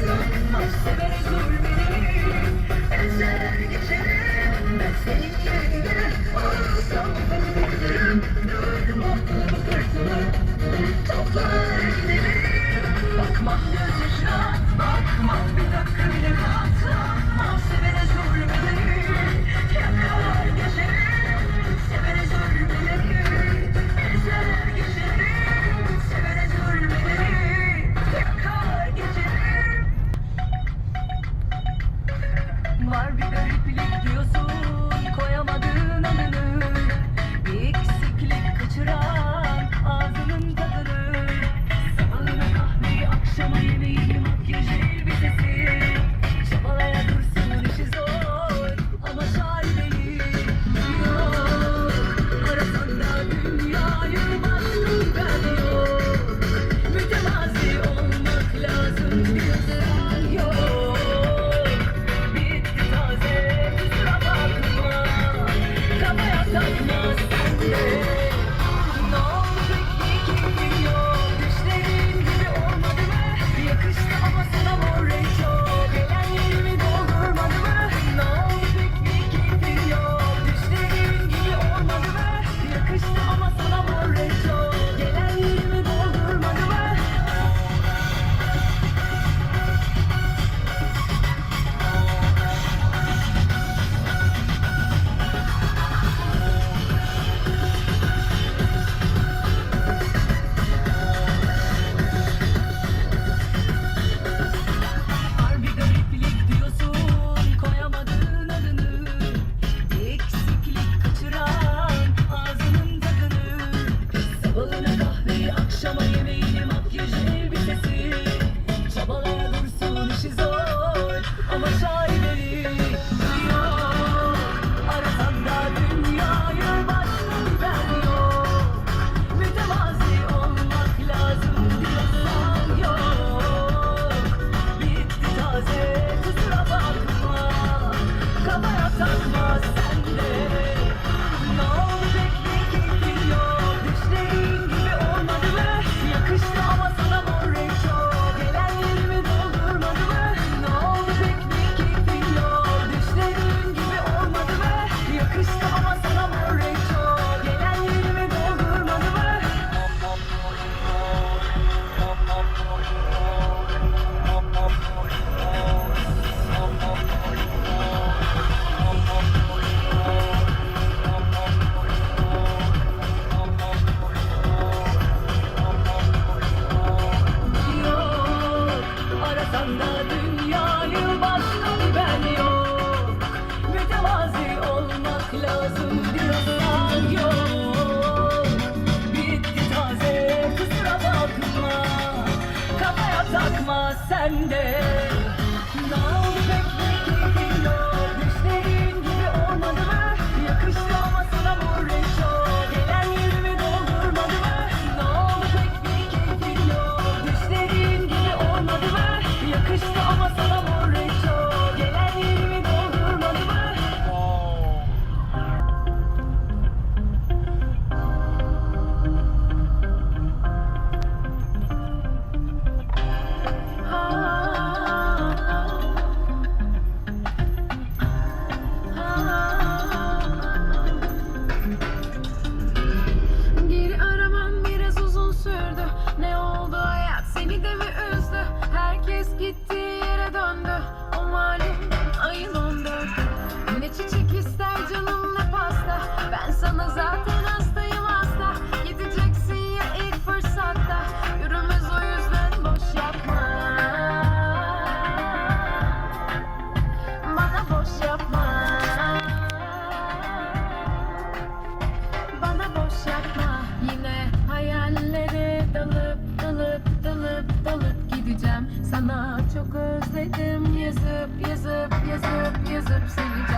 Severe zulmederim Ezer geçerim Ben Thank you. sıra sende Nal bebek gidiyor Düşlerin gibi olmadı mı? Yakıştı ama sana bu reşo Gelen yerimi doldurmadı mı? Nal bebek gidiyor Düşlerin gibi olmadı mı? Yakıştı ama dalıp dalıp dalıp gideceğim. Sana çok özledim. Yazıp yazıp yazıp yazıp sileceğim